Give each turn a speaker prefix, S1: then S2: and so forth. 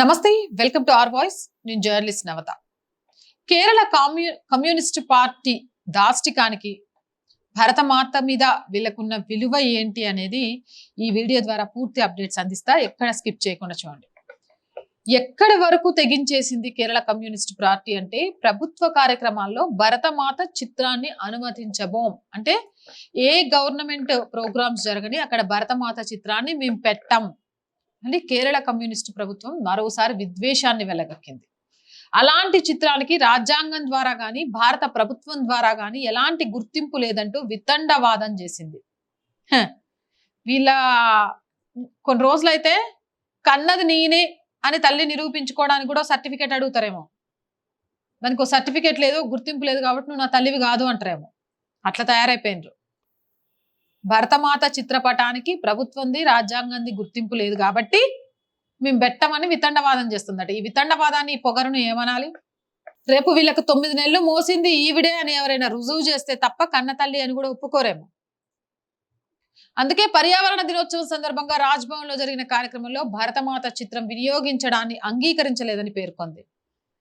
S1: నమస్తే welcome to R voice. నేను journalist Navata. Kerala commu communist party దాష్టికానికి Bharatmata మీద వీళ్ళకున్న విలువ ఏంటి అనేది ఈ వీడియో ద్వారా పూర్తి అప్డేట్స్ అందిస్తా. ఎక్కడ స్కిప్ చేయకుండా చూడండి. ఎక్కడి వరకు తెగించేసింది కేరళ కమ్యూనిస్ట్ పార్టీ అంటే ప్రభుత్వ కార్యక్రమాల్లో భరతమాత చిత్రాన్ని అనుమతించబోం. అంటే ఏ గవర్నమెంట్ ప్రోగ్రామ్స్ జరగని అక్కడ భరతమాత చిత్రాన్ని మేము పెట్టం. అని కేరళ కమ్యూనిస్టు ప్రభుత్వం మరోసారి విద్వేషాన్ని వెలగక్కింది. అలాంటి చిత్రాలకి రాజ్యాంగం ద్వారా కానీ భారత ప్రభుత్వం ద్వారా కానీ ఎలాంటి గుర్తింపు లేదంటూ వితండవాదం చేసింది. వీళ్ళ కొన్ని రోజులైతే కన్నది నేనే అని తల్లి నిరూపించుకోవడానికి కూడా సర్టిఫికేట్ అడుగుతారేమో. దానికి సర్టిఫికేట్ లేదు గుర్తింపు లేదు కాబట్టి నువ్వు నా తల్లివి కాదు అంటారేమో. అట్లా తయారైపోయినరు. భరతమాత చిత్రపటానికి ప్రభుత్వంది రాజ్యాంగంది గుర్తింపు లేదు కాబట్టి మేము పెట్టమని వితండవాదం చేస్తుందట. ఈ వితండవాదాన్ని ఈ పొగరును ఏమనాలి? రేపు వీళ్ళకి తొమ్మిది నెలలు మోసింది ఈవిడే అని ఎవరైనా రుజువు చేస్తే తప్ప కన్న తల్లి అని కూడా ఒప్పుకోరేమో. అందుకే పర్యావరణ దినోత్సవం సందర్భంగా రాజ్భవన్లో జరిగిన కార్యక్రమంలో భరతమాత చిత్రం వినియోగించడాన్ని అంగీకరించలేదని పేర్కొంది.